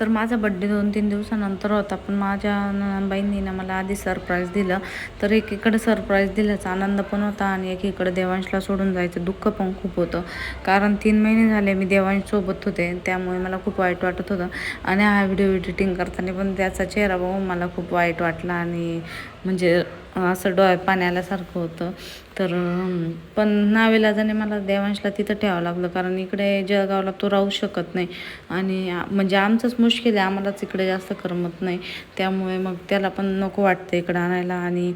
तर माझा बड्डे दोन तीन दिवसानंतर होता पण माझ्या नणंदबाईंनी ना मला आधी सरप्राईज दिलं. तर एकीकडे सरप्राईज दिल्याचा आनंद पण होता आणि एकीकडे देवांशला सोडून जायचं दुःख पण खूप होतं. कारण तीन महिने झाले मी देवांशसोबत होते त्यामुळे मला खूप वाईट वाटत होतं. आणि हा व्हिडिओ एडिटिंग करताना पण त्याचा चेहरा बघून मला खूप वाईट वाटला आणि म्हणजे असं डोळ्या पाण्यालासारखं होतं. तर पण पण नाविलाजाने मला देवांशला तिथं ठेवावं लागलं. कारण इकडे जळगावला तो राहू शकत नाही. आणि म्हणजे आमचंच मुश्किल आहे. आम्हालाच इकडे जास्त करमत नाही. त्यामुळे मग त्याला पण नको वाटतं इकडं आणायला. आणि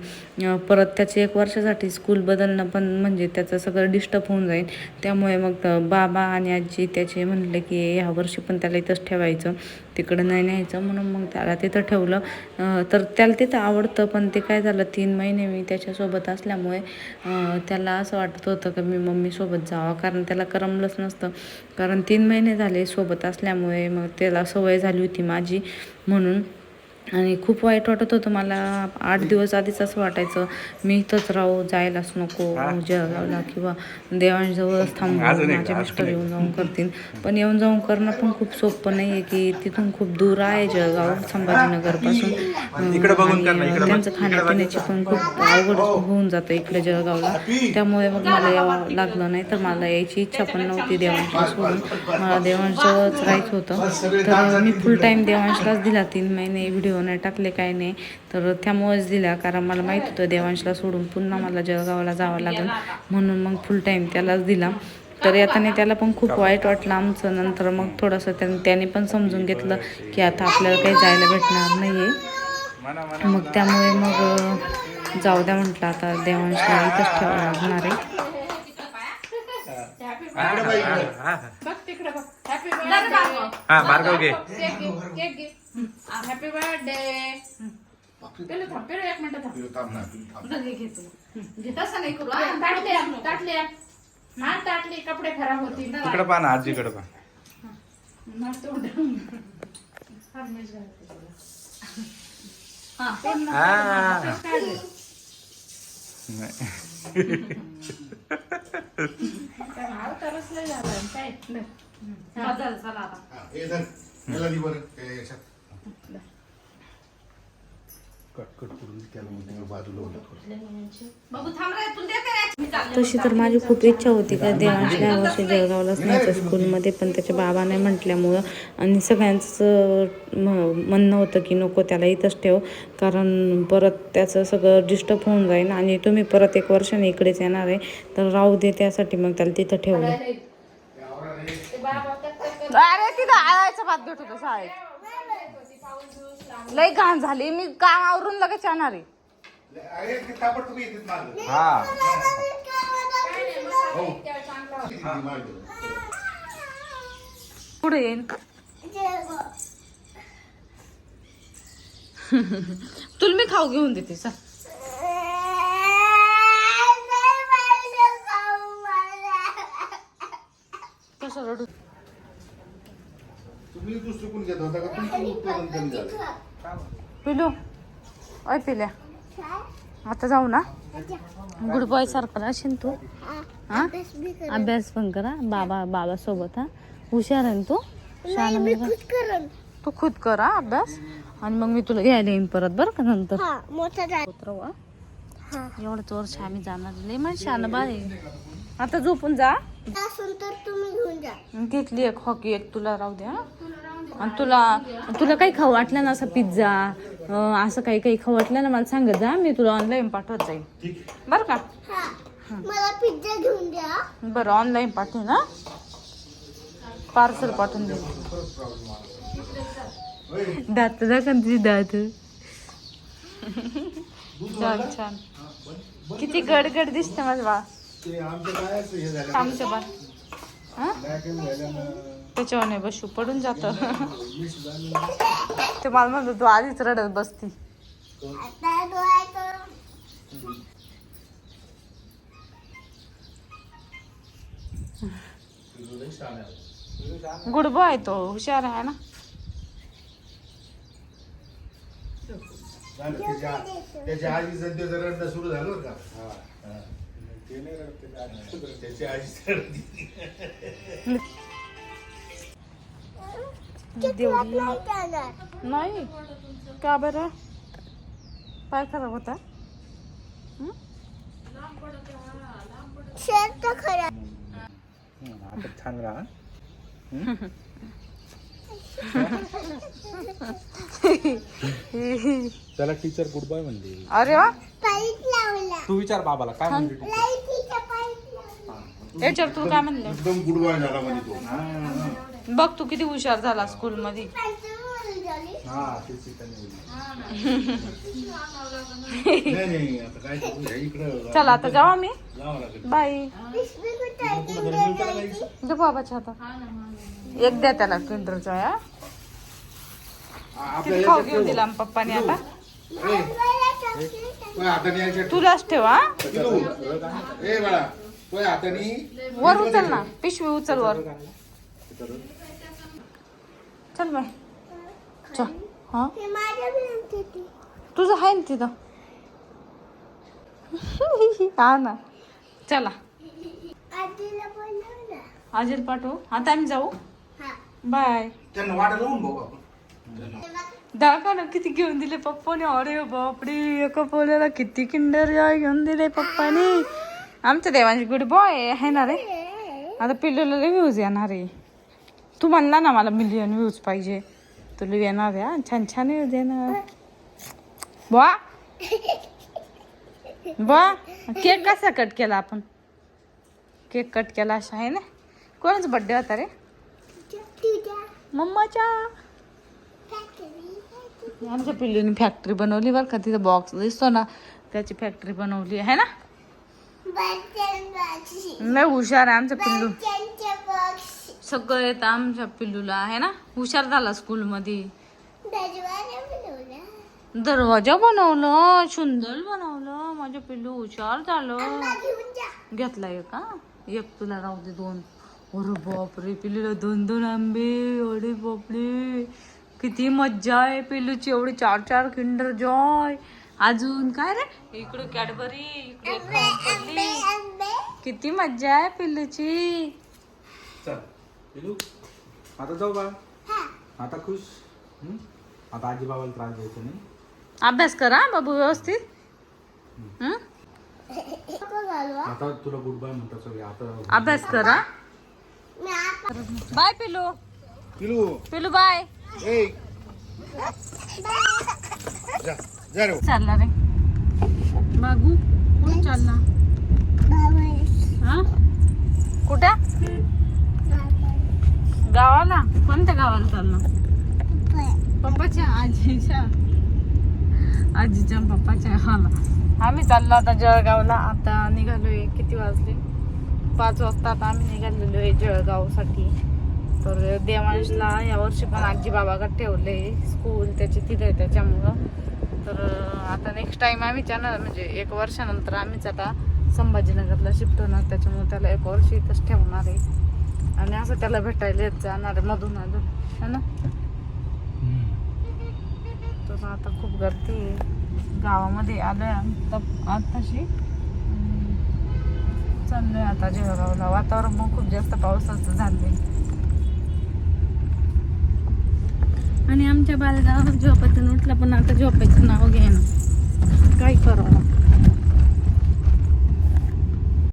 परत त्याचे एक वर्षासाठी स्कूल बदलणं पण म्हणजे त्याचं सगळं डिस्टर्ब होऊन जाईल. त्यामुळे मग बाबा आणि आजी त्याचे म्हणले की ह्या वर्षी पण त्याला इथंच ठेवायचं. तिकडं नाही न्यायचं म्हणून मग त्याला तिथं ठेवलं. तर त्याला तिथं आवडतं पण ते काय झालं तीन महिने मी त्याच्यासोबत असल्यामुळे त्याला असं वाटत होतं की मी मम्मीसोबत जावं कारण त्याला करमलंच नसतं. कारण तीन महिने झाले सोबत असल्यामुळे मग त्याला सवय झाली होती माझी म्हणून. आणि खूप वाईट वाटत होतं मला. आठ दिवस आधीच असं वाटायचं मी इथंच राहू जायलाच नको जळगावला किंवा देवांजवळच थांबू माझे मिस्टर येऊन जाऊन करतील. पण येऊन जाऊन करणं पण खूप सोपं नाही आहे की तिथून खूप दूर आहे जळगाव संभाजीनगरपासून. आणि. त्यांचं खाण्यापिण्याची पण खूप अवघड होऊन जातं इकडे जळगावला. त्यामुळे मग मला यावं लागलं नाही तर मला यायची इच्छा पण नव्हती देवांशला सोडून मला देवांशजवळच राहायचं होतं. तर मी फुल टाईम देवांशलाच दिला तीन महिने व्हिडिओ नाही टाकले काय नाही तर त्यामुळेच दिला कारण मला माहीत होतं देवांशला सोडून पुन्हा मला जळगावला जावं लागेल म्हणून मग फुल टाईम त्यालाच दिला तर येताना त्याला पण खूप वाईट वाटलं आमचं नंतर मग थोडंसं त्याने त्याने पण समजून घेतलं की आता आपल्याला काही जायला भेटणार नाही आहे मग त्यामुळे मग जाऊ द्या म्हटलं आता देवांशला इथंच ठेवावं लागणार आहे हा, हा, हा. बघ तिकडे बघ हॅपी बर्थडे हा भार्गव घे हॅपी बर्थडे पेलो थांब पेलो एक मिनिट थांब. तसं नाही करू. हा, ताटले ताटले हा ताटले कपडे खराब होतील. ना तिकडे पहा ना आजीकडे पहा. हा, तुला. हा, हा. काढले. तरच लय झाला. काय? बदल चला आता. हे धर. याला दे बरं याच्यात. तशी तर माझी खूप इच्छा होती का देवांशला ह्या वर्षी जळगावलाच न्यायचं स्कूलमध्ये पण त्याच्या बाबाने म्हटल्यामुळं आणि सगळ्यांचं म- म्हणणं होतं की नको त्याला इथंच ठेव कारण परत त्याचं सगळं डिस्टर्ब होऊन जाईल आणि तुम्ही परत एक वर्षाने इकडेच येणार आहे तर राहू दे त्यासाठी मग त्याला तिथं ठेवलं. अरे तिथं आळायचा भात भेट होता शाळेत. लई घाण झाली. मी काम आवरून लगेच येणार आहे. अरे ते ताबडतोब येतात मागं. हा. किती मागं. पुढे येईन. तुला मी खाऊ घेऊन देते सा कसं रडू? तुम्ही दुसरं कोण घेत होता का? तुमचं उत्पादन कमी झालं. पिलू अय पिल्या. आता जाऊ ना. गुड बॉय सारखं राहशील तू. हा? अभ्यास पण करा. बाबा बाबा सोबत हा. हुशार आहे तू? मुलगा. तू खुद कर अभ्यास. आणि मग मी तुला घ्यायला येईन परत बरं का नंतर. एवढंच वर्ष आम्ही जाणार लय म्हणजे शान बाय आता झोपून जा. घेतली एक हॉकी एक तुला राहू द्या आणि तुला तुला काही खाऊ वाटलं ना असं पिझ्झा असं काही काही खाऊ वाटलं ना मला सांगत जा मी तुला ऑनलाईन पाठवत जाईल बरं का? मला पिझ्झा घेऊन द्या. बरं ऑनलाईन पाठव ना पार्सल पाठवून दे दात दाखव तुझी दात. छान छान. किती गडगड दिसते माझं बा ते आमच्या बायाचं झालं. आमचं बा त्याच्यावर नाही बसू पडून जात. ते मला म्हणतो तू आधीच रडत बसती. आता डोळ्याचं गुड बॉय तो हुशार आहे ना? त्याच्या आधी सध्या रडणं सुरू झालं का? ते नाही. रडत. त्याची आजी रडती का बरं? पाय खराब होता. आता छान राहा त्याला टीचर गुड बाय म्हणली. अरे वा. पाईप लावला तू विचार बाबाला काय teacher? याच्यावर तू काय म्हणले? एकदम गुड बॉय झाला म्हणजे तो. बघ तू किती हुशार झाला स्कूल मध्ये हा. नाही नाही आता काय करू इकडं चला आता जाऊ आम्ही जावं लागेल. बाय? किंडर. दे बाबाच्या हातात एक द्या त्याला किंडरचा या आपल्या किती खाऊ याच्यात घेऊन दिला पप्पाने आता? याच्यात तुलाच ठेवा किलो. ए बाळा. हाताने वर उचल ना पिशवी उचल वर. चल बाय. चल हा. तुझं आहे ना तिथं. हा ना. चला. आजीला बोलव ना. आजील पाठवू. आता आम्ही जाऊ? हा. बाय. त्यांना वाटा लावून भाऊ आपण. दाखवा ना किती घेऊन दिले पप्पाने? अरे बापरे एका पोल्याला किती किंडर जॉय घेऊन दिले पप्पाने? आमच्या देवांची गुड बॉय आहे ना रे? आता पिल्लूला व्ह्यूज येणार आहे. तू म्हणला ना मला मिलियन व्ह्यूज पाहिजे. तुला येणार आहे छान छान व्ह्यूज येणार. बा बा केक कसा कट केला आपण? केक कट केला असा आहे ना? कोणाचा बड्डे होता रे? मम्माच्या. आमच्या पिल्लूने फॅक्टरी बनवली बरं का? तिथं बॉक्स दिसतो ना त्याची फॅक्टरी बनवली आहे ना? लय हुशार आहे आमचं पिल्लू. सगळं येतं आमच्या पिल्लूला आहे ना? हुशार झाला दरवाजा बनवला. दरवाजा बनवलं सुंदर बनवलं. माझं पिल्लू हुशार झालं. जा. घेतलाय का एक तुला राहू दे दोन. अरे बापरे पिल्लूला दोन दोन आंबे. अरे बापरे. किती मज्जा आहे पिल्लूची. एवढी चार चार किंडर जॉय. अजून काय रे? इकडे कॅडबरी इकडे किती मज्जा आहे पिल्लूची. चल पिलू आता जाऊ बा हा. आता खुश. हं? आता आजी बाबाला त्रास द्यायचा नाही. अभ्यास करा बाबू व्यवस्थित. हं? आता तुला गुड बाय म्हणतात सगळे. आता अभ्यास करा. मी आता बाय पिल्लू. किलो पिल्लू बाय. ए. चालला रे. बागू कुठे चालला हा? कुठं? गावाला? कोणत्या गावाला चालला पप्पाच्या आजीच्या आजीच्या पप्पाच्या हाला आम्ही चाललो आता जळगावला. आता निघालोय. किती वाजले? पाच वाजता आता आम्ही निघालेलो आहे जळगावसाठी. तर देवांशला यावर्षी पण आजी बाबाकडे ठेवले स्कूल त्याची तिथे त्याच्यामुळं. तर आता नेक्स्ट टाइम आम्ही जाणार म्हणजे एक वर्षानंतर आम्हीच आता संभाजीनगरला शिफ्ट होणार. त्याच्यामुळे त्याला एक वर्ष इथंच ठेवणार आहे. आणि असं त्याला भेटायला येत जाणार आहे मधून अधून. है ना? तर आता खूप गर्दी आहे. गावामध्ये आलोय आता आताशी. चाललोय आता जळगावला वातावरण पण खूप जास्त पावसाचं झालंय. आणि आमच्या बालगाव झोपातून उठला पण आता झोपायचं नाव घ्यायना काय करावं?